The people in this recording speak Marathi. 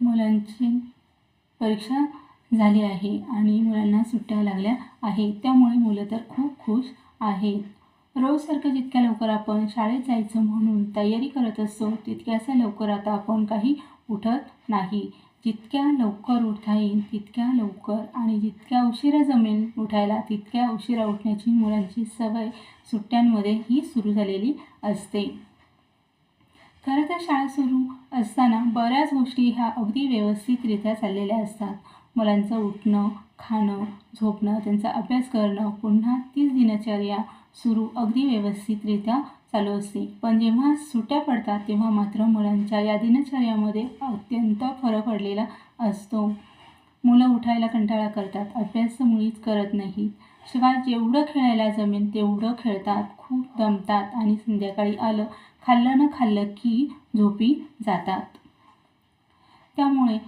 मुलांची परीक्षा झाली आहे आणि मुलांना सुट्ट्या लागल्या आहे त्यामुळे मुलं तर खूप खुश आहेत. रोजसारखं जितक्या लवकर आपण शाळेत जायचं म्हणून तयारी करत असतो तितक्यासा लवकर आता आपण काही उठत नाही. जितक्या लवकर उठता येईल तितक्या लवकर आणि जितक्या उशिरा जमेल उठायला तितक्या उशिरा उठण्याची मुलांची सवय सुट्ट्यांमध्ये ही सुरू झालेली असते. खरं तर शाळा सुरू असताना बऱ्याच गोष्टी ह्या अगदी व्यवस्थितरित्या चाललेल्या असतात. मुलांचं उठणं खाणं झोपणं त्यांचा अभ्यास करणं पुन्हा तीच दिनचर्या सुरू अगदी व्यवस्थितरित्या चालू असते. पण जेव्हा सुट्ट्या पडतात तेव्हा मात्र मुलांच्या या दिनचर्यामध्ये अत्यंत फरक पडलेला असतो. मुलं उठायला कंटाळा करतात. अभ्यास तर मुळीच करत नाहीत. शिवाय जेवढं खेळायला जमेल तेवढं खेळतात खूप दमतात आणि संध्याकाळी आलं खाल्लं न खाल्लं की झोपी जातात. त्यामुळे